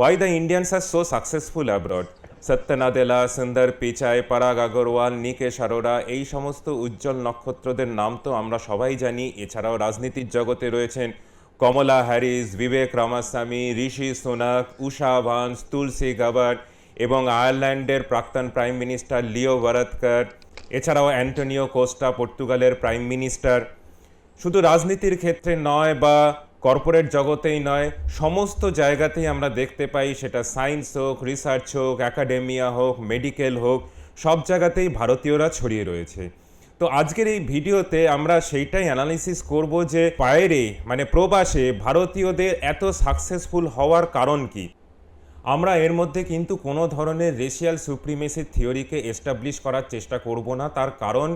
Why the Indians are so successful abroad? সত্য নাদেলা সুন্দর পিচাই পরাগ আগরওয়াল নিকেশ আরোরা এই সমস্ত উজ্জ্বল নক্ষত্রদের নাম তো আমরা সবাই জানি। এছাড়াও রাজনীতির জগতে রয়েছেন Kamala Harris, Vivek Ramaswamy, Rishi Sunak, Usha Vance, Tulsi Gabbard এবং আয়ারল্যান্ডের প্রাক্তন প্রাইম মিনিস্টার লিও ভারতকর এছাড়াও অ্যান্টোনিও কোস্টা, পর্তুগালের প্রাইম মিনিস্টার। শুধু রাজনীতির ক্ষেত্রে নয় বা কর্পোরেট জগতেই নয়, সমস্ত জায়গাতেই আমরা দেখতে পাই সেটা সায়েন্স হোক, রিসার্চ হোক একাডেমিয়া হোক, মেডিকেল হোক, সব জায়গাতেই ভারতীয়রা ছড়িয়ে রয়েছে। তো আজকের এই ভিডিওতে আমরা সেইটাই অ্যানালিসিস করব যে বাইরে মানে প্রবাসে ভারতীয়দের এত সাকসেসফুল হওয়ার কারণ কি? আমরা এর মধ্যে কিন্তু কোনো ধরনের রেশিয়াল সুপ্রিমেসি থিওরিকে এস্টাবলিশ করার চেষ্টা করব না। তার কারণ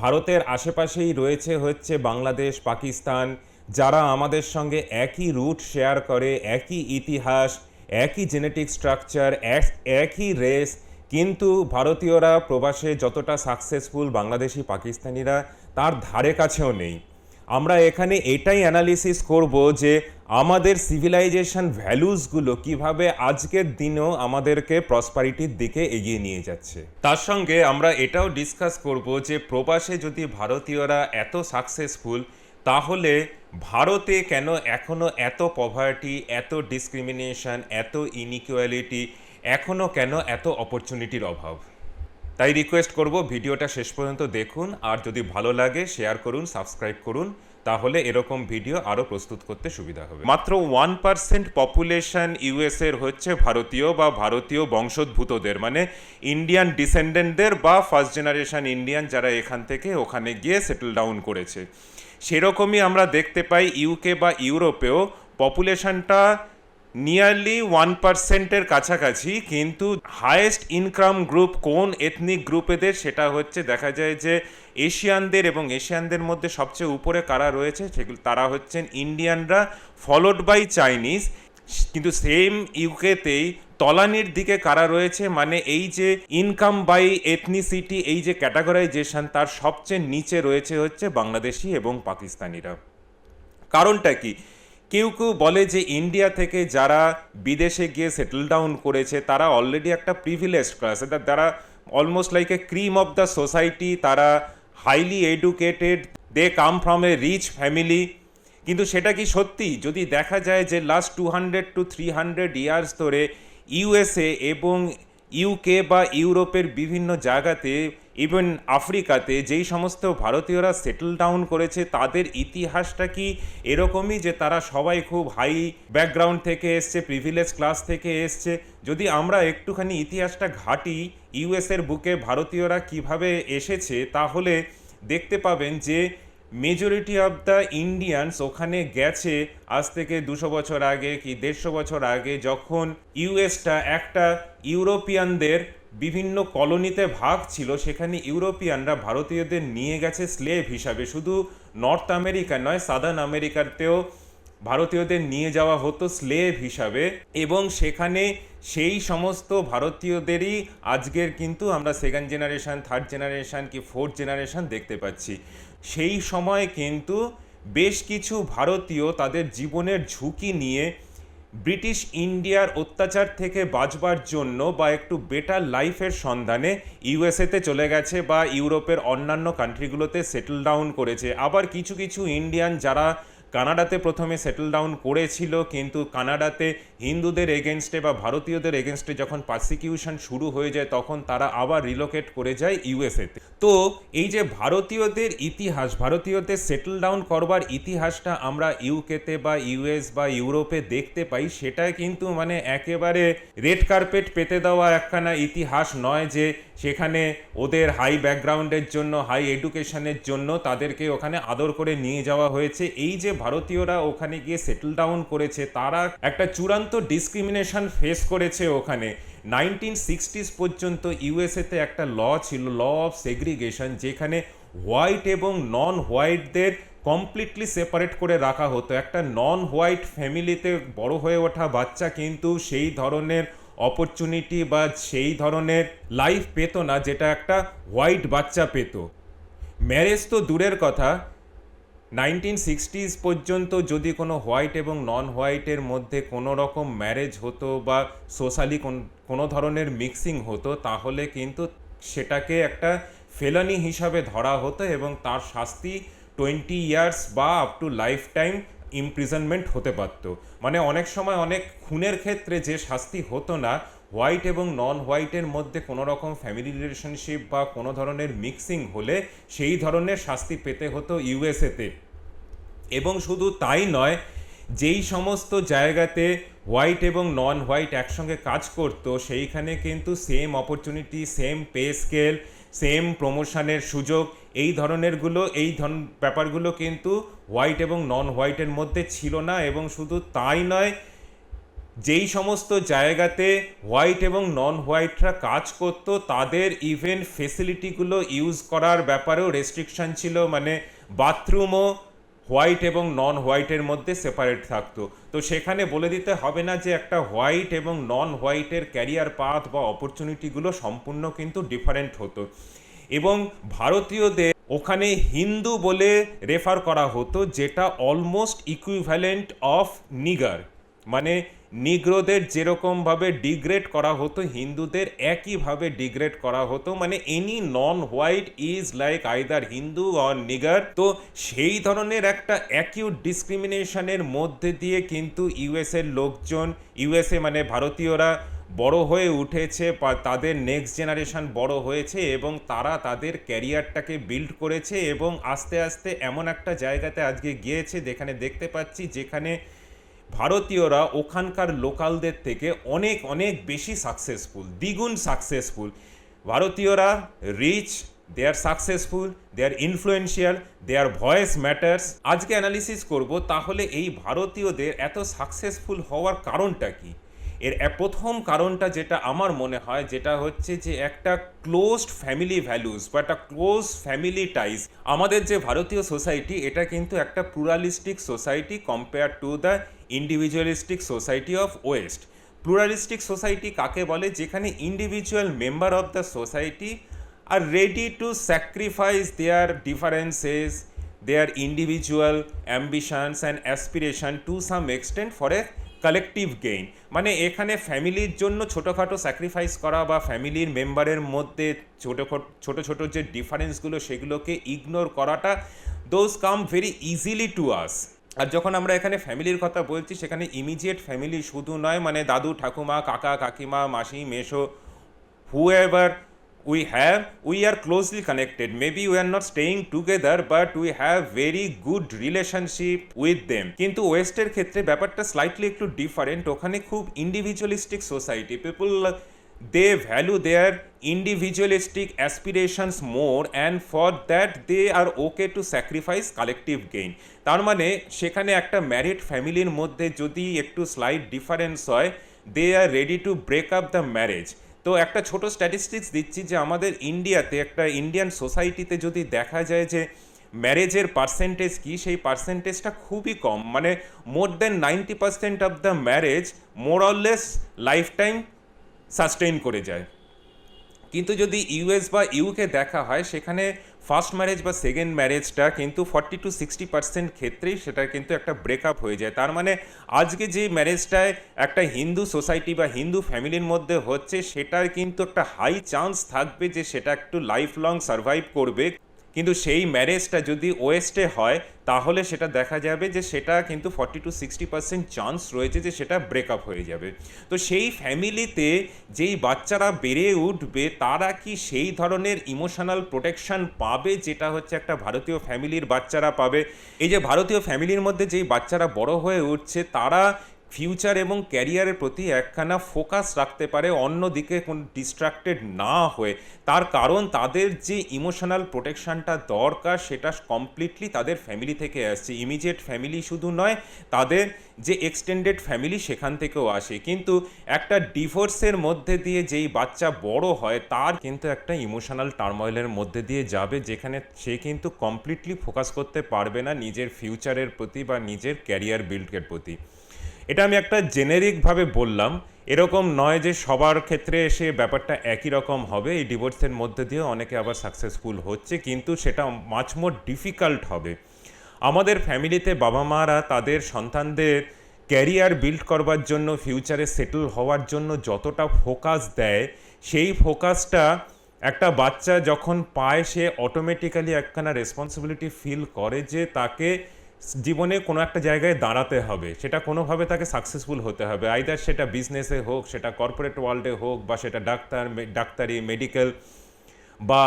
ভারতের আশেপাশেই রয়েছে হচ্ছে বাংলাদেশ, পাকিস্তান যারা আমাদের সঙ্গে একই রুট শেয়ার করে, একই ইতিহাস, একই জেনেটিক স্ট্রাকচার একই রেস কিন্তু ভারতীয়রা প্রবাসে যতটা সাকসেসফুল বাংলাদেশি, পাকিস্তানিরা তার ধারে কাছেও নেই। আমরা এখানে এটাই অ্যানালিসিস করব যে আমাদের সিভিলাইজেশন ভ্যালুসগুলো কীভাবে আজকের দিনেও আমাদেরকে প্রসপারিটির দিকে এগিয়ে নিয়ে যাচ্ছে। তার সঙ্গে আমরা এটাও ডিসকাস করব যে প্রবাসে যদি ভারতীয়রা এত সাকসেসফুল তাহলে ভারতে কেন এখনও এত পভার্টি এত ডিসক্রিমিনেশন এত ইনিকুয়ালিটি এখনও কেন এত অপরচুনিটির অভাব? তাই রিকোয়েস্ট করব ভিডিওটা শেষ পর্যন্ত দেখুন, আর যদি ভালো লাগে শেয়ার করুন সাবস্ক্রাইব করুন, তাহলে এরকম ভিডিও আরও প্রস্তুত করতে সুবিধা হবে। মাত্র ওয়ান পার্সেন্ট পপুলেশন ইউএসের হচ্ছে ভারতীয় বা ভারতীয় বংশোদ্ভূতদের মানে ইন্ডিয়ান ডিসেন্ডেন্টদের বা ফার্স্ট জেনারেশন ইন্ডিয়ান যারা এখান থেকে ওখানে গিয়ে সেটেল ডাউন করেছে। সেরকমই আমরা দেখতে পাই ইউকে বা ইউরোপেও পপুলেশনটা নিয়ারলি ওয়ান পার্সেন্টের কাছাকাছি, কিন্তু হায়েস্ট ইনকাম গ্রুপ কোন এথনিক গ্রুপেদের সেটা হচ্ছে দেখা যায় যে এশিয়ানদের এবং এশিয়ানদের মধ্যে সবচেয়ে উপরে কারা রয়েছে সেগুলো তারা হচ্ছেন ইন্ডিয়ানরা ফলোড বাই চাইনিজ কিন্তু সেম ইউকেতেই তলানির দিকে কারা রয়েছে? মানে এই যে ইনকাম বাই এথনিসিটি এই যে ক্যাটাগরাইজেশন তার সবচেয়ে নিচে রয়েছে হচ্ছে বাংলাদেশি এবং পাকিস্তানিরা। কারণটা কি? কেউ কেউ বলে যে ইন্ডিয়া থেকে যারা বিদেশে গিয়ে সেটেল ডাউন করেছে, তারা অলরেডি একটা প্রিভিলেজ ক্লাস তারা almost like a cream of the society তারা highly educated they come from a rich family কিন্তু সেটা কি সত্যি? যদি দেখা যায় যে last two hundred to three hundred years ধরে ইউএসএ এবং ইউকে বা ইউরোপের বিভিন্ন জায়গাতে ইভেন আফ্রিকাতে যেই সমস্ত ভারতীয়রা সেটেল ডাউন করেছে, তাদের ইতিহাসটা কি এরকমই যে তারা সবাই খুব হাই ব্যাকগ্রাউন্ড থেকে এসছে প্রিভিলেজ ক্লাস থেকে এসছে? যদি আমরা একটুখানি ইতিহাসটা ঘাটি ইউএসের বুকে ভারতীয়রা কীভাবে এসেছে, তাহলে দেখতে পাবেন যে মেজরিটি অফ দ্য ইন্ডিয়ানস ওখানে গেছে আজ থেকে দুশো বছর আগে কি দেড়শো বছর আগে যখন ইউএসটা একটা ইউরোপিয়ানদের বিভিন্ন কলোনিতে ভাগ ছিল, সেখানে ইউরোপিয়ানরা ভারতীয়দের নিয়ে গেছে স্লেভ হিসাবে। শুধু নর্থ আমেরিকা নয় সাদার্ন আমেরিকাতেও ভারতীয়দের নিয়ে যাওয়া হতো স্লেভ হিসাবে এবং সেখানে সেই সমস্ত ভারতীয়দেরই আজকের কিন্তু আমরা সেকেন্ড জেনারেশন থার্ড জেনারেশন কি ফোর্থ জেনারেশন দেখতে পাচ্ছি। সেই সময় কিন্তু বেশ কিছু ভারতীয় তাদের জীবনের ঝুঁকি নিয়ে ব্রিটিশ ইন্ডিয়ার অত্যাচার থেকে বাঁচবার জন্য বা একটু বেটার লাইফের সন্ধানে ইউএসএতে চলে গেছে বা ইউরোপের অন্যান্য কান্ট্রিগুলোতে সেটেল ডাউন করেছে। আবার কিছু কিছু ইন্ডিয়ান যারা কানাডাতে প্রথমে সেটেল ডাউন করেছিল, কিন্তু কানাডাতে হিন্দুদের এগেনস্টে বা ভারতীয়দের এগেনস্টে যখন পারসিকিউশন শুরু হয়ে যায়, তখন তারা আবার রিলোকেট করে যায় ইউএসএতে তো। এই যে ভারতীয়দের ইতিহাস, ভারতীয়দের সেটেল ডাউন করবার ইতিহাসটা আমরা ইউকেতে বা ইউএস বা ইউরোপে দেখতে পাই সেটা কিন্তু মানে একেবারে রেড কার্পেট পেতে দেওয়া একখানা ইতিহাস নয় যে সেখানে ওদের হাই ব্যাকগ্রাউন্ডের জন্য হাই এডুকেশনের জন্য তাদেরকে ওখানে আদর করে নিয়ে যাওয়া হয়েছে। এই যে ভারতীয়রা ওখানে গিয়ে সেটেল ডাউন করেছে, তারা একটা চূড়ান্ত ডিসক্রিমিনেশন ফেস করেছে ওখানে। নাইনটিন সিক্সটিস পর্যন্ত ইউএসএতে একটা ল ছিল ল অফ সেগ্রিগেশন যেখানে হোয়াইট এবং নন হোয়াইটদের কমপ্লিটলি সেপারেট করে রাখা হতো। একটা নন হোয়াইট ফ্যামিলিতে বড় হয়ে ওঠা বাচ্চা কিন্তু সেই ধরনের অপরচুনিটি বা সেই ধরনের লাইফ পেত না, যেটা একটা হোয়াইট বাচ্চা পেত। ম্যারেজ তো দূরের কথা। নাইনটিন সিক্সটিজ পর্যন্ত যদি কোনো হোয়াইট এবং নন হোয়াইটের মধ্যে কোনো রকম ম্যারেজ হতো বা সোশ্যালি কোনো ধরনের মিক্সিং হতো, তাহলে কিন্তু সেটাকে একটা ফেলানি হিসাবে ধরা হতো এবং তার শাস্তি টোয়েন্টি ইয়ার্স বা up to life time imprisonment হতে পারত। মানে অনেক সময় অনেক খুনের ক্ষেত্রে যে শাস্তি হতো না হোয়াইট এবং নন হোয়াইটের মধ্যে কোনো রকম ফ্যামিলি রিলেশনশিপ বা কোনো ধরনের মিক্সিং হলে সেই ধরনের শাস্তি পেতে হতো ইউএসএতে এবং শুধু তাই নয়, যেই সমস্ত জায়গাতে হোয়াইট এবং নন হোয়াইট একসঙ্গে কাজ করতো, সেইখানে কিন্তু same opportunity same pay scale same প্রমোশনের সুযোগ, এই ধরনেরগুলো, এই ধরন ব্যাপারগুলো কিন্তু হোয়াইট এবং নন হোয়াইটের মধ্যে ছিল না এবং শুধু তাই নয়, যেই সমস্ত জায়গাতে হোয়াইট এবং নন হোয়াইটরা কাজ করতো, তাদের ইভেন ফেসিলিটিগুলো ইউজ করার ব্যাপারেও রেস্ট্রিকশন ছিল। মানে বাথরুমও হোয়াইট এবং নন হোয়াইটের মধ্যে সেপারেট থাকতো। তো সেখানে বলে দিতে হবে না যে একটা হোয়াইট এবং নন হোয়াইটের ক্যারিয়ার পাথ বা অপরচুনিটিগুলো সম্পূর্ণ কিন্তু ডিফারেন্ট হতো। এবং ভারতীয়দের ওখানে হিন্দু বলে রেফার করা হতো, যেটা অলমোস্ট ইকুইভ্যালেন্ট অফ নিগার মানে নিগ্রোদের যেরকমভাবে ডিগ্রেড করা হতো, হিন্দুদের একইভাবে ডিগ্রেড করা হতো। মানে any non white is like either Hindu or nigger তো সেই ধরনের একটা অ্যাকিউট ডিসক্রিমিনেশনের মধ্যে দিয়ে কিন্তু ইউএসের লোকজন ইউএসএ মানে ভারতীয়রা বড় হয়ে উঠেছে তাদের নেক্সট জেনারেশন বড় হয়েছে এবং তারা তাদের ক্যারিয়ারটাকে বিল্ড করেছে এবং আস্তে আস্তে এমন একটা জায়গাতে আজকে গিয়েছে যেখানে দেখতে পাচ্ছি যেখানে ভারতীয়রা ওখানকার লোকালদের থেকে অনেক অনেক বেশি সাকসেসফুল দ্বিগুণ সাকসেসফুল ভারতীয়রা rich they are successful they are influential their voice matters আজকে অ্যানালিসিস করব, তাহলে এই ভারতীয়দের এত সাকসেসফুল হওয়ার কারণটা কি? এর প্রথম কারণটা যেটা আমার মনে হয়, যেটা হচ্ছে যে একটা ক্লোজড ফ্যামিলি ভ্যালুস বা একটা ক্লোজ ফ্যামিলি টাইজ আমাদের যে ভারতীয় সোসাইটি এটা কিন্তু একটা pluralistic society compare to the individualistic society of west pluralistic society কাকে বলে? যেখানে individual member of the society are ready to sacrifice their differences their individual ambitions and aspiration to some extent for a collective gain মানে এখানে ফ্যামিলির জন্য ছোটোখাটো sacrifice করা বা ফ্যামিলির মেম্বারের মধ্যে ছোটো ছোটো ছোটো যে ডিফারেন্সগুলো সেগুলোকে ইগনোর করাটা those come very easily to us আর যখন আমরা এখানে ফ্যামিলির কথা বলছি, সেখানে ইমিডিয়েট ফ্যামিলি শুধু নয় মানে দাদু, ঠাকুমা, কাকা, কাকিমা, মাসি মেশো whoever we have, we are closely connected. Maybe we are not staying together, but we have very good relationship with them. কিন্তু ওয়েস্টের ক্ষেত্রে ব্যাপারটা স্লাইটলি একটু ডিফারেন্ট ওখানে খুব individualistic society people they value their individualistic aspirations more and for that they are okay to sacrifice collective gain তার মানে সেখানে একটা ম্যারিড ফ্যামিলির মধ্যে যদি একটু স্লাইট ডিফারেন্স হয় they are ready to break up the marriage তো একটা ছোট স্ট্যাটিস্টিক্স দিচ্ছি যে আমাদের ইন্ডিয়াতে একটা ইন্ডিয়ান সোসাইটিতে যদি দেখা যায় যে ম্যারেজের পার্সেন্টেজ কি, সেই পার্সেন্টেজটা খুবই কম। মানে more than ninety percent of the marriage more or less life time sustain করে যায়। কিন্তু যদি ইউএস বা ইউকে দেখা হয়, সেখানে ফার্স্ট ম্যারেজ বা সেকেন্ড ম্যারেজটা কিন্তু ফর্টি টু সিক্সটি পার্সেন্ট ক্ষেত্রেই সেটা কিন্তু একটা ব্রেকআপ হয়ে যায়। তার মানে আজকে যে ম্যারেজটায় একটা হিন্দু সোসাইটি বা হিন্দু ফ্যামিলির মধ্যে হচ্ছে, সেটার কিন্তু একটা হাই চান্স থাকবে যে সেটা একটু লাইফ লং সার্ভাইভ করবে। কিন্তু সেই ম্যারেজটা যদি ওয়েস্টে হয়, তাহলে সেটা দেখা যাবে যে সেটা কিন্তু forty to sixty percent chance রয়েছে যে সেটা ব্রেকআপ হয়ে যাবে। তো সেই ফ্যামিলিতে যেই বাচ্চারা বেড়ে উঠবে, তারা কি সেই ধরনের ইমোশনাল প্রোটেকশন পাবে যেটা হচ্ছে একটা ভারতীয় ফ্যামিলির বাচ্চারা পাবে? এই যে ভারতীয় ফ্যামিলির মধ্যে যেই বাচ্চারা বড় হয়ে উঠছে, তারা ফিউচার এবং ক্যারিয়ারের প্রতি একখানা ফোকাস রাখতে পারে, অন্যদিকে কোন ডিস্ট্রাক্টেড না হয়ে। তার কারণ তাদের যে ইমোশনাল প্রোটেকশনটা দরকার, সেটা কমপ্লিটলি তাদের ফ্যামিলি থেকে আসছে। ইমিডিয়েট ফ্যামিলি শুধু নয়, তাদের যে এক্সটেন্ডেড ফ্যামিলি সেখান থেকেও আসে। কিন্তু একটা ডিভোর্সের মধ্যে দিয়ে যেই বাচ্চা বড় হয়, তার কিন্তু একটা ইমোশনাল টার্ময়েলের মধ্যে দিয়ে যাবে, যেখানে সে কিন্তু কমপ্লিটলি ফোকাস করতে পারবে না নিজের ফিউচারের প্রতি বা নিজের ক্যারিয়ার বিল্ডের প্রতি। এটা আমি একটা জেনেরিকভাবে বললাম। এরকম নয় যে সবার ক্ষেত্রে এসে ব্যাপারটা একই রকম হবে। এই ডিভোর্সের মধ্যে দিয়ে অনেকে আবার সাকসেসফুল হচ্ছে, কিন্তু সেটা মাছ মোর ডিফিকাল্ট হবে। আমাদের ফ্যামিলিতে বাবা মারা তাদের সন্তানদের ক্যারিয়ার বিল্ড করবার জন্য ফিউচারে সেটেল হওয়ার জন্য যতটা ফোকাস দেয়, সেই ফোকাসটা একটা বাচ্চা যখন পায়, সে অটোমেটিক্যালি একখানা রেসপন্সিবিলিটি ফিল করে যে তাকে জীবনে কোনো একটা জায়গায় দাঁড়াতে হবে। সেটা কোনোভাবে তাকে সাকসেসফুল হতে হবে। আইদার সেটা বিজনেসে হোক, সেটা কর্পোরেট ওয়ার্ল্ডে হোক, বা সেটা ডাক্তার ডাক্তারি মেডিকেল বা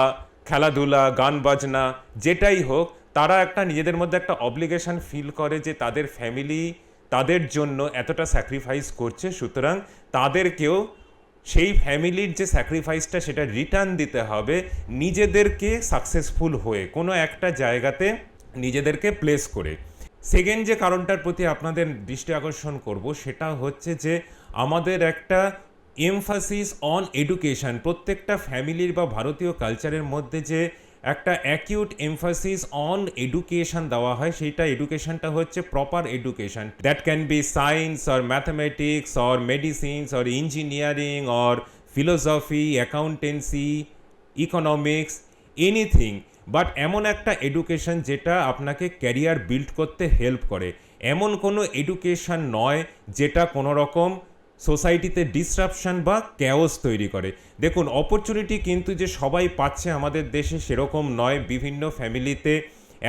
খেলাধুলা, গান বাজনা, যেটাই হোক, তারা একটা নিজেদের মধ্যে একটা অব্লিগেশন ফিল করে যে তাদের ফ্যামিলি তাদের জন্য এতটা স্যাক্রিফাইস করছে। সুতরাং তাদেরকেও সেই ফ্যামিলির যে স্যাক্রিফাইসটা সেটা রিটার্ন দিতে হবে। নিজেদেরকে সাকসেসফুল হয়ে কোনো একটা জায়গাতে নিজেদেরকে প্লেস করে। সেকেন্ড যে কারণটার প্রতি আপনাদের দৃষ্টি আকর্ষণ করব, সেটা হচ্ছে যে আমাদের একটা এমফাসিস অন এডুকেশন প্রত্যেকটা ফ্যামিলির বা ভারতীয় কালচারের মধ্যে যে একটা অ্যাকিউট এমফাসিস অন এডুকেশন দেওয়া হয়, সেইটা এডুকেশনটা হচ্ছে proper education that can be science or mathematics or medicines or engineering or philosophy accountancy economics anything but এমন একটা এডুকেশন যেটা আপনাকে ক্যারিয়ার বিল্ড করতে হেল্প করে। এমন কোনো এডুকেশন নয় যেটা কোনো রকম সোসাইটিতে ডিসরাপশন বা ক্যাওস তৈরি করে। দেখুন অপরচুনিটি কিন্তু যে সবাই পাচ্ছে আমাদের দেশে সেরকম নয়। বিভিন্ন ফ্যামিলিতে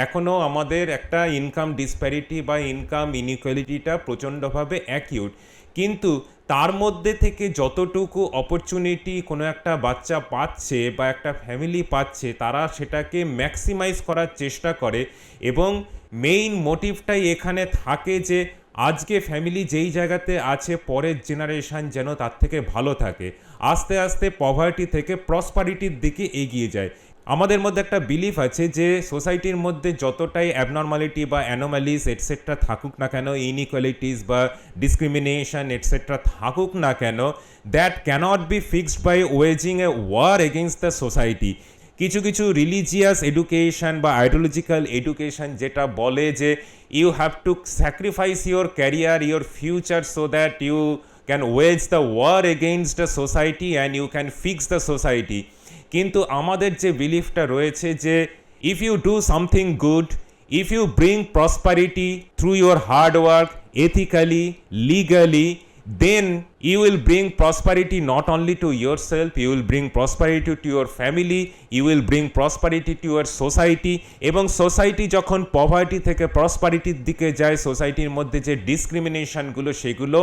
এখনও আমাদের একটা ইনকাম ডিসপ্যারিটি বা ইনকাম ইনইকুয়ালিটিটা প্রচণ্ডভাবে অ্যাকিউট কিন্তু তার মধ্যে থেকে যতটুকু অপরচুনিটি কোনো একটা বাচ্চা পাচ্ছে বা একটা ফ্যামিলি পাচ্ছে, তারা সেটাকে ম্যাক্সিমাইজ করার চেষ্টা করে এবং মেইন মোটিভটাই এখানে থাকে যে আজকে ফ্যামিলি যেই জায়গাতে আছে, পরের জেনারেশন যেন তার থেকে ভালো থাকে। আস্তে আস্তে পভার্টি থেকে প্রসপারিটির দিকে এগিয়ে যায়। আমাদের মধ্যে একটা বিলিফ আছে যে সোসাইটির মধ্যে যতটাই অ্যাবনর্মালিটি বা অ্যানোমালিস এটসেট্রা থাকুক না কেন ইনইকুয়ালিটিস বা ডিসক্রিমিনেশন এটসেট্রা থাকুক না কেন that cannot be fixed by waging a war against the society কিছু কিছু রিলিজিয়াস এডুকেশন বা আইডিওলজিক্যাল এডুকেশন যেটা বলে যে you have to sacrifice your career your future so that you can wage the war against the society and you can fix the society কিন্তু আমাদের যে বিলিফটা রয়েছে যে if you do something good if you bring prosperity through your hard work ethically legally then you will bring prosperity not only to yourself you will bring prosperity to your family you will bring prosperity to your society এবং society যখন poverty থেকে প্রসপারিটির দিকে যায় সোসাইটির মধ্যে যে ডিসক্রিমিনেশনগুলো সেগুলো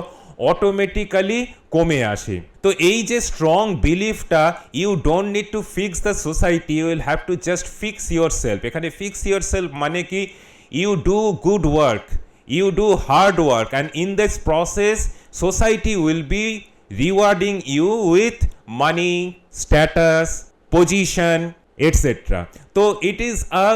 অটোমেটিক্যালি কমে আসে। তো এই যে strong বিলিফটা you don't need to fix the society you will have to just fix yourself এখানে ফিক্স ইউর সেলফ মানে কি? You do good work you do hard work and in this process society will be rewarding you with money status position etcetera তো it is a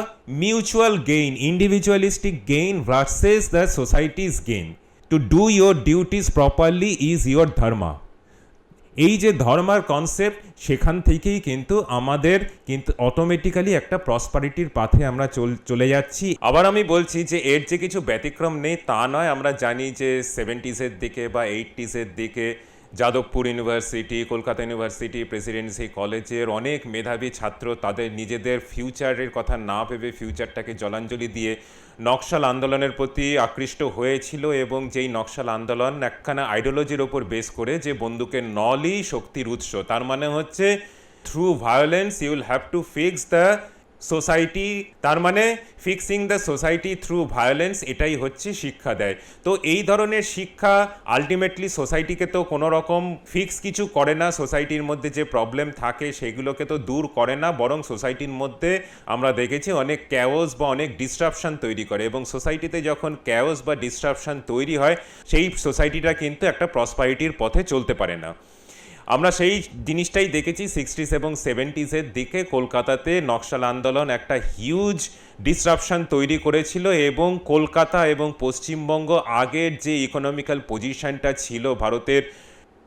mutual gain individualistic gain versus the society's gain to do your duties properly is your dharma এই যে ধর্মার concept সেখান থেকেই কিন্তু আমাদের কিন্তু automatically একটা প্রসপারিটির পাথে আমরা চল- যাচ্ছি। আবার আমি বলছি যে এর যে কিছু ব্যতিক্রম নেই, তা নয়, আমরা জানি যে সেভেন্টিজের দিকে বা এইটিসের দিকে Jadavpur university Kolkata university presidency কলেজের অনেক মেধাবী ছাত্র তাদের নিজেদের ফিউচারের কথা না ভেবে ফিউচারটাকে জলাঞ্জলি দিয়ে নকশাল আন্দোলনের প্রতি আকৃষ্ট হয়েছিল এবং যেই নকশাল আন্দোলন একখানা আইডিওলজির ওপর বেস করে যে বন্দুকের নলই শক্তির উৎস, তার মানে হচ্ছে through violence you'll have to fix the society, তার মানে fixing the society through violence, এটাই হচ্ছে শিক্ষা দেয়। তো এই ধরনের শিক্ষা আলটিমেটলি সোসাইটিকে তো কোনো রকম ফিক্স কিছু করে না, সোসাইটির মধ্যে যে প্রবলেম থাকে সেগুলোকে তো দূর করে না, বরং সোসাইটির মধ্যে আমরা দেখেছি অনেক ক্যাওস বা অনেক ডিস্ট্রাপশন তৈরি করে এবং সোসাইটিতে যখন ক্যাওস বা ডিস্ট্রাপশন তৈরি হয়, সেই সোসাইটিটা কিন্তু একটা প্রসপারিটির পথে চলতে পারে না। আমরা সেই জিনিসটাই দেখেছি সিক্সটিস এবং সেভেন্টিসের দিকে। কলকাতাতে নকশাল আন্দোলন একটা হিউজ ডিসরাপশন তৈরি করেছিল এবং কলকাতা এবং পশ্চিমবঙ্গ আগের যে ইকোনমিক্যাল পজিশনটা ছিল ভারতের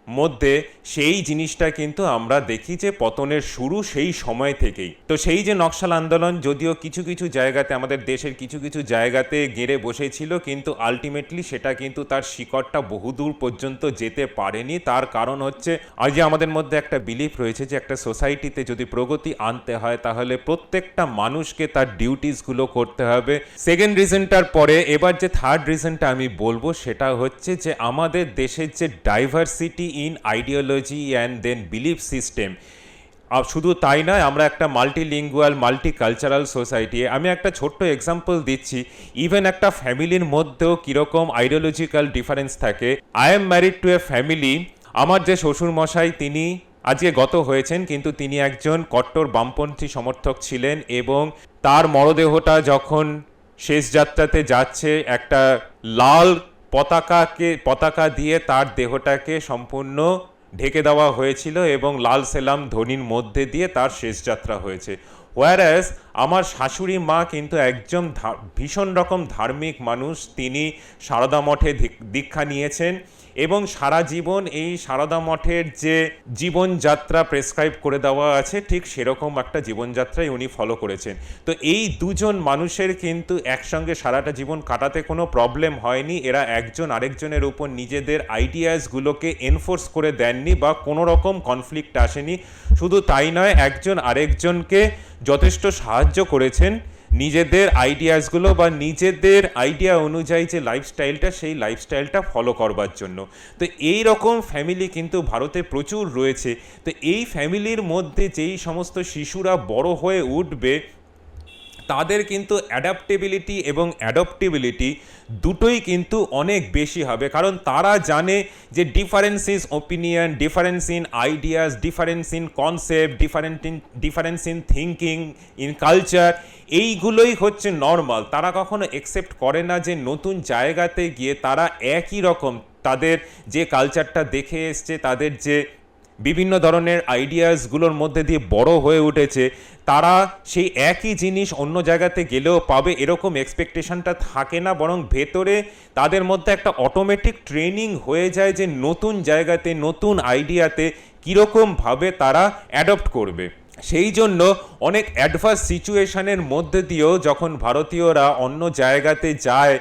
মধ্যে সেই জিনিসটা কিন্তু আমরা দেখি যে পতনের শুরু সেই সময় থেকেই। তো সেই যে নকশাল আন্দোলন যদিও কিছু কিছু জায়গাতে আমাদের দেশের কিছু কিছু জায়গাতে গেড়ে বসেছিল, কিন্তু আলটিমেটলি সেটা কিন্তু তার শিকড়টা বহুদূর পর্যন্ত যেতে পারেনি। তার কারণ হচ্ছে আজ আমাদের মধ্যে একটা বিলিফ রয়েছে যে একটা সোসাইটিতে যদি প্রগতি আনতে হয়, তাহলে প্রত্যেকটা মানুষকে তার ডিউটিসগুলো করতে হবে। সেকেন্ড রিজনটার পরে, এবার যে থার্ড রিজনটা আমি বলব, সেটা হচ্ছে যে আমাদের দেশের যে diversity in ideology and then belief system শুধু তাই নয়, আমরা একটা মাল্টিলিঙ্গুয়াল মাল্টি কালচারাল সোসাইটি আমি একটা ছোট্ট এক্সাম্পল দিচ্ছি। ইভেন একটা ফ্যামিলির মধ্যেও কীরকম আইডিওলজিক্যাল ডিফারেন্স থাকে। I'm married to a family আমার যে শ্বশুরমশাই তিনি আজকে গত হয়েছেন, কিন্তু তিনি একজন কট্টর বামপন্থী সমর্থক ছিলেন এবং তার মরদেহটা যখন শেষ যাত্রাতে যাচ্ছে, একটা লাল পতাকাকে পতাকা দিয়ে তার দেহটাকে সম্পূর্ণ ঢেকে দেওয়া হয়েছিল এবং লাল সেলাম ধ্বনির মধ্যে দিয়ে তার শেষ যাত্রা হয়েছে। ওয়ারাস আমার শাশুড়ি মা কিন্তু একজন ভীষণ রকম ধার্মিক মানুষ। তিনি সারদা মঠে দীক্ষা নিয়েছেন। এবং সারা জীবন এই সারদা মঠের যে জীবনযাত্রা প্রেসক্রাইব করে দেওয়া আছে, ঠিক সেরকম একটা জীবনযাত্রাই উনি ফলো করেছেন। তো এই দুজন মানুষের কিন্তু একসঙ্গে সারাটা জীবন কাটাতে কোনো প্রবলেম হয়নি। এরা একজন আরেকজনের উপর নিজেদের আইডিয়াসগুলোকে এনফোর্স করে দেননি বা কোনো রকম কনফ্লিক্ট আসেনি। শুধু তাই নয়, একজন আরেকজনকে যথেষ্ট সাহায্য করেছেন। নিজেদের আইডিয়াসগুলো বা নিজেদের আইডিয়া অনুযায়ী যে লাইফস্টাইলটা সেই লাইফস্টাইলটা ফলো করবার জন্য। তো এই রকম ফ্যামিলি কিন্তু ভারতে প্রচুর রয়েছে। তো এই ফ্যামিলির মধ্যে যেই সমস্ত শিশুরা বড় হয়ে উঠবে তাদের কিন্তু অ্যাডাপ্টেবিলিটি এবং অ্যাডপ্টেবিলিটি দুটোই কিন্তু অনেক বেশি হবে। কারণ তারা জানে যে difference is opinion difference in ideas difference in concept different in difference in thinking in culture এইগুলোই হচ্ছে নর্মাল তারা কখনো একসেপ্ট করে না যে নতুন জায়গাতে গিয়ে তারা একই রকম তাদের যে কালচারটা দেখে এসছে, তাদের যে বিভিন্ন ধরনের আইডিয়াসগুলোর মধ্যে দিয়ে বড় হয়ে উঠেছে। তারা সেই একই জিনিস অন্য জায়গাতে গেলেও পাবে, এরকম এক্সপেকটেশনটা থাকে না, বরং ভেতরে তাদের মধ্যে একটা অটোমেটিক ট্রেনিং হয়ে যায় যে নতুন জায়গাতে, নতুন আইডিয়াতে কীরকমভাবে তারা অ্যাডপ্ট করবে। সেই জন্য অনেক অ্যাডভার্স সিচুয়েশনের মধ্যে দিয়েও যখন ভারতীয়রা অন্য জায়গাতে যায়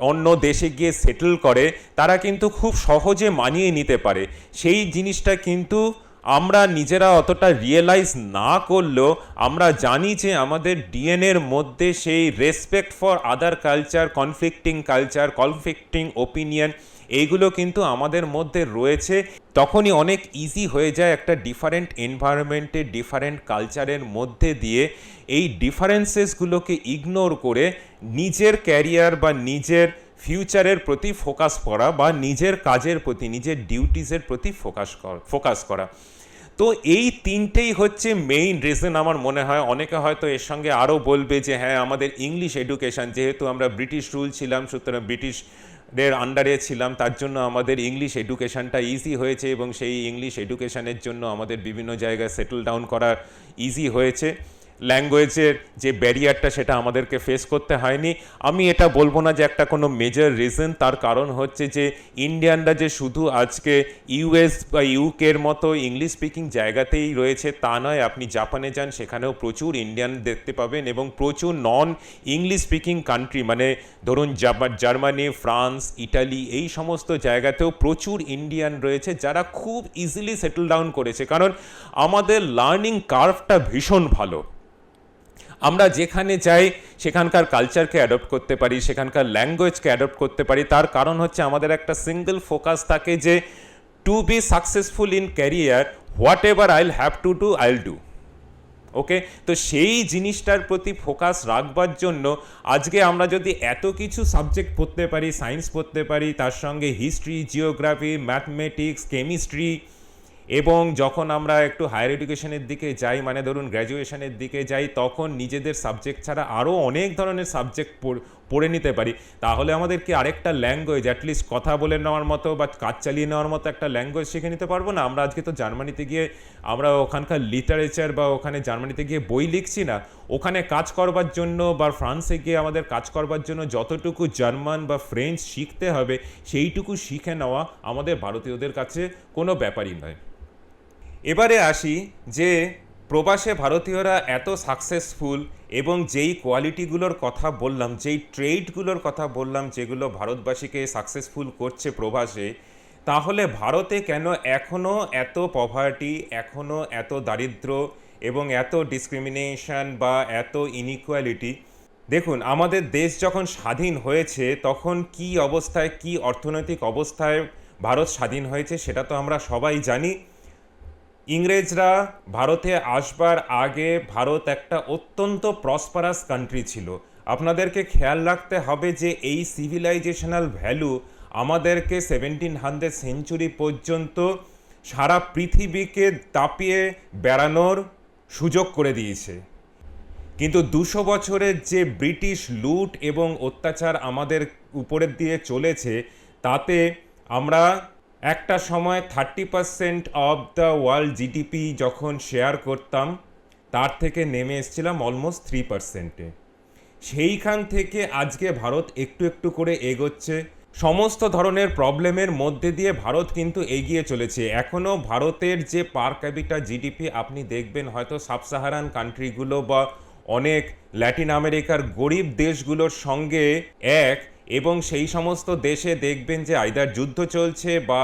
অন্য দেশে গিয়ে সেটেল করে, তারা কিন্তু খুব সহজে মানিয়ে নিতে পারে। সেই জিনিসটা কিন্তু আমরা নিজেরা অতটা রিয়েলাইজ না করলেও আমরা জানি যে আমাদের ডিএনএর মধ্যে সেই respect for other culture conflicting culture conflicting opinion এইগুলো কিন্তু আমাদের মধ্যে রয়েছে। তখনই অনেক ইজি হয়ে যায় একটা ডিফারেন্ট এনভায়রনমেন্টে ডিফারেন্ট কালচারের মধ্যে দিয়ে এই ডিফারেন্সেসগুলোকে ইগনোর করে নিজের ক্যারিয়ার বা নিজের ফিউচারের প্রতি ফোকাস করা বা নিজের কাজের প্রতি, নিজের ডিউটিসের প্রতি ফোকাস ফোকাস করা। তো এই তিনটেই হচ্ছে মেইন রিজন আমার মনে হয়। অনেকে হয়তো এর সঙ্গে আরও বলবে যে হ্যাঁ আমাদের ইংলিশ এডুকেশন যেহেতু আমরা ব্রিটিশ রুল ছিলাম, সুতরাং ব্রিটিশ দের আন্ডারে ছিলাম, তার জন্য আমাদের ইংলিশ এডুকেশানটা ইজি হয়েছে এবং সেই ইংলিশ এডুকেশানের জন্য আমাদের বিভিন্ন জায়গায় সেটেল ডাউন করা ইজি হয়েছে। ল্যাঙ্গুয়েজের যে ব্যারিয়ারটা সেটা আমাদেরকে ফেস করতে হয়নি। আমি এটা বলব না যে একটা কোনো মেজর রিজন তার কারণ হচ্ছে যে ইন্ডিয়ানরা যে শুধু আজকে ইউএস বা ইউকের মতো ইংলিশ স্পিকিং জায়গাতেই রয়েছে, তা নয়, আপনি জাপানে যান, সেখানেও প্রচুর ইন্ডিয়ান দেখতে পাবেন এবং প্রচুর নন ইংলিশ স্পিকিং কান্ট্রি মানে ধরুন জার্মানি ফ্রান্স ইটালি এই সমস্ত জায়গাতেও প্রচুর ইন্ডিয়ান রয়েছে, যারা খুব ইজিলি সেটেল ডাউন করেছে। কারণ আমাদের লার্নিং কার্ভটা ভীষণ ভালো। আমরা যেখানে যাই, সেখানকার কালচারকে অ্যাডপ্ট করতে পারি, সেখানকার ল্যাঙ্গুয়েজকে অ্যাডপ্ট করতে পারি। তার কারণ হচ্ছে আমাদের একটা সিঙ্গেল ফোকাস থাকে যে to be successful in career whatever I'll have to do I'll do okay তো সেই জিনিসটার প্রতি ফোকাস রাখবার জন্য, আজকে আমরা যদি এত কিছু সাবজেক্ট পড়তে পারি সায়েন্স পড়তে পারি, তার সঙ্গে হিস্ট্রি জিওগ্রাফি ম্যাথমেটিক্স কেমিস্ট্রি এবং যখন আমরা একটু হায়ার এডুকেশনের দিকে যাই মানে ধরুন গ্র্যাজুয়েশনের দিকে যাই, তখন নিজেদের সাবজেক্ট ছাড়া আরও অনেক ধরনের সাবজেক্ট পড়ে নিতে পারি। তাহলে আমাদের কি আরেকটা ল্যাঙ্গুয়েজ অ্যাটলিস্ট কথা বলে নেওয়ার মতো বা কাজ চালিয়ে নেওয়ার মতো একটা ল্যাঙ্গুয়েজ শিখে নিতে পারব না। আমরা আজকে তো জার্মানিতে গিয়ে আমরা ওখানকার লিটারেচার বা ওখানে জার্মানিতে গিয়ে বই লিখছি না। ওখানে কাজ করবার জন্য বা ফ্রান্সে গিয়ে আমাদের কাজ করবার জন্য যতটুকু জার্মান বা ফ্রেঞ্চ শিখতে হবে, সেইটুকু শিখে নেওয়া আমাদের ভারতীয়দের কাছে কোনো ব্যাপারই নয়। এবারে আসি যে প্রবাসে ভারতীয়রা এত সাকসেসফুল এবং যেই কোয়ালিটিগুলোর কথা বললাম, যেই ট্রেডগুলোর কথা বললাম, যেগুলো ভারতবাসীকে সাকসেসফুল করছে প্রবাসে, তাহলে ভারতে কেন এখনও এত পভার্টি এখনও এত দারিদ্র এবং এত ডিসক্রিমিনেশন বা এত ইনইকুয়ালিটি দেখুন, আমাদের দেশ যখন স্বাধীন হয়েছে, তখন কি অবস্থায়, কি অর্থনৈতিক অবস্থায় ভারত স্বাধীন হয়েছে সেটা তো আমরা সবাই জানি। ইংরেজরা ভারতে আসবার আগে ভারত একটা অত্যন্ত প্রসপারাস কান্ট্রি ছিল। আপনাদেরকে খেয়াল রাখতে হবে যে এই সিভিলাইজেশনাল ভ্যালু আমাদেরকে সেভেন্টিন হান্ড্রেড সেঞ্চুরি পর্যন্ত সারা পৃথিবীকে তাপিয়ে বেড়ানোর সুযোগ করে দিয়েছে। কিন্তু দুশো বছরের যে ব্রিটিশ লুট এবং অত্যাচার আমাদের উপরের দিয়ে চলেছে, তাতে আমরা একটা সময় thirty percent of the world GDP যখন শেয়ার করতাম, তার থেকে নেমে এসেছিলাম অলমোস্ট থ্রি পার্সেন্টে সেইখান থেকে আজকে ভারত একটু একটু করে এগোচ্ছে। সমস্ত ধরনের প্রবলেমের মধ্যে দিয়ে ভারত কিন্তু এগিয়ে চলেছে। এখনও ভারতের যে পার ক্যাপিটা জিডিপি আপনি দেখবেন হয়তো সাবসাহারান কান্ট্রিগুলো বা অনেক ল্যাটিন আমেরিকার গরিব দেশগুলোর সঙ্গে এক এবং সেই সমস্ত দেশে দেখবেন যে আইদার যুদ্ধ চলছে বা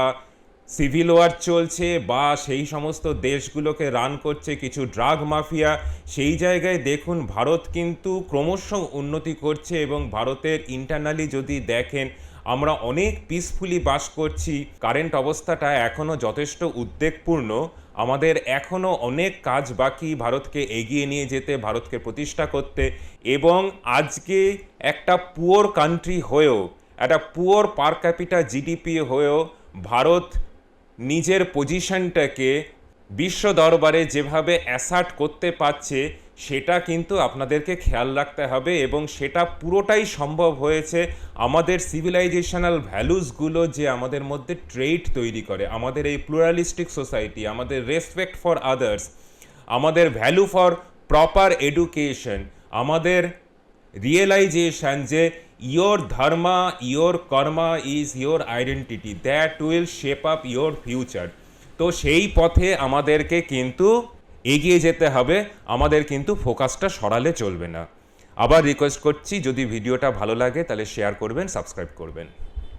সিভিল ওয়ার চলছে বা সেই সমস্ত দেশগুলোকে রান করছে কিছু ড্রাগ মাফিয়া সেই জায়গায় দেখুন ভারত কিন্তু ক্রমশ উন্নতি করছে এবং ভারতের ইন্টারনালি যদি দেখেন, আমরা অনেক পিসফুলি বাস করছি। কারেন্ট অবস্থাটা এখনও যথেষ্ট উদ্বেগপূর্ণ। আমাদের এখনও অনেক কাজ বাকি ভারতকে এগিয়ে নিয়ে যেতে, ভারতকে প্রতিষ্ঠা করতে এবং আজকে একটা পুয়োর কান্ট্রি হয়েও, একটা পুয়োর পার ক্যাপিটা জিডিপি হয়েও ভারত নিজের পজিশনটাকে বিশ্ব দরবারে যেভাবে অ্যাসার্ট করতে পারছে, সেটা কিন্তু আপনাদেরকে খেয়াল রাখতে হবে এবং সেটা পুরোটাই সম্ভব হয়েছে আমাদের সিভিলাইজেশনাল ভ্যালুসগুলো যে আমাদের মধ্যে ট্রেড তৈরি করে, আমাদের এই প্লুরালিস্টিক সোসাইটি আমাদের রেসপেক্ট ফর আদার্স আমাদের ভ্যালু ফর প্রপার এডুকেশন আমাদের রিয়েলাইজেশন যে your dharma your karma is your identity that will shape up your future তো সেই পথে আমাদেরকে কিন্তু এগিয়ে যেতে হবে, আমাদের কিন্তু ফোকাসটা সরালে চলবে না। আবার রিকোয়েস্ট করছি, যদি ভিডিওটা ভালো লাগে তাহলে শেয়ার করবেন সাবস্ক্রাইব করবেন।